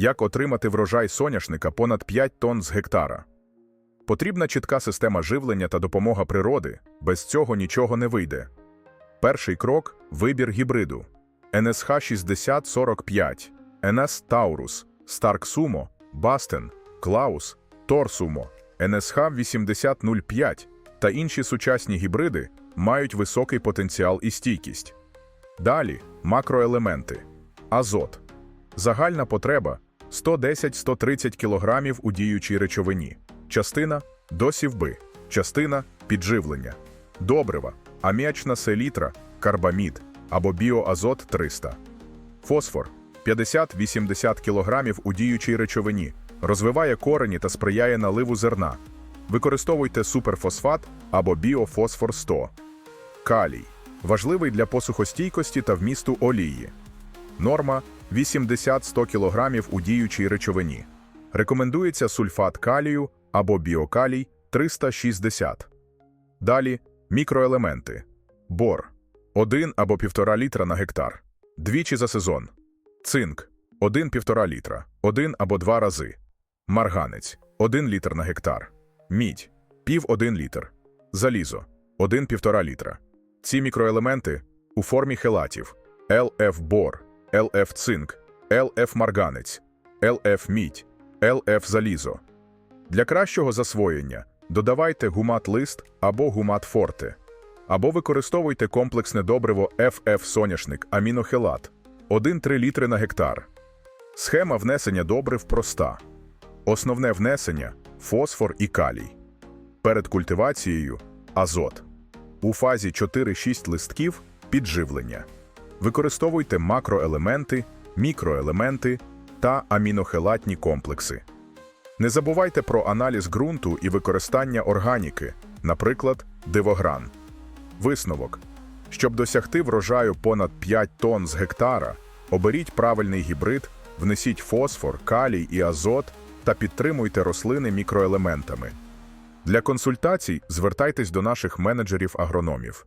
Як отримати врожай соняшника понад 5 тонн з гектара? Потрібна чітка система живлення та допомога природи, без цього нічого не вийде. Перший крок вибір гібриду. НСХ 6045, НС Таурус, Старк Сумо, Бастен, Клаус, Торсумо, НСХ 8005 та інші сучасні гібриди мають високий потенціал і стійкість. Далі макроелементи. Азот. Загальна потреба 110-130 кг у діючій речовині. Частина до сівби, частина підживлення. Добрива, аміачна селітра, карбамід або біоазот 300. Фосфор 50-80 кг у діючій речовині, розвиває корені та сприяє наливу зерна. Використовуйте суперфосфат або біофосфор 100. Калій важливий для посухостійкості та вмісту олії. Норма 80-100 кг у діючій речовині. Рекомендується сульфат калію або біокалій 360. Далі мікроелементи. Бор 1 або 1,5 літра на гектар. Двічі за сезон. Цинк 1,5 літра, 1 або 2 рази. Марганець 1 літр на гектар. Мідь пів 1 літр. Залізо 1,5 літра. Ці мікроелементи у формі хелатів ЛФ бор, ЛФ цинк, ЛФ марганець, ЛФ мідь, ЛФ залізо. Для кращого засвоєння додавайте гумат лист або гумат форте, або використовуйте комплексне добриво ФФ соняшник амінохелат 1-3 літри на гектар. Схема внесення добрив проста. Основне внесення фосфор і калій. Перед культивацією азот. У фазі 4-6 листків підживлення. Використовуйте макроелементи, мікроелементи та амінохелатні комплекси. Не забувайте про аналіз ґрунту і використання органіки, наприклад, дивогран. Висновок. Щоб досягти врожаю понад 5 тонн з гектара, оберіть правильний гібрид, внесіть фосфор, калій і азот та підтримуйте рослини мікроелементами. Для консультацій звертайтесь до наших менеджерів-агрономів.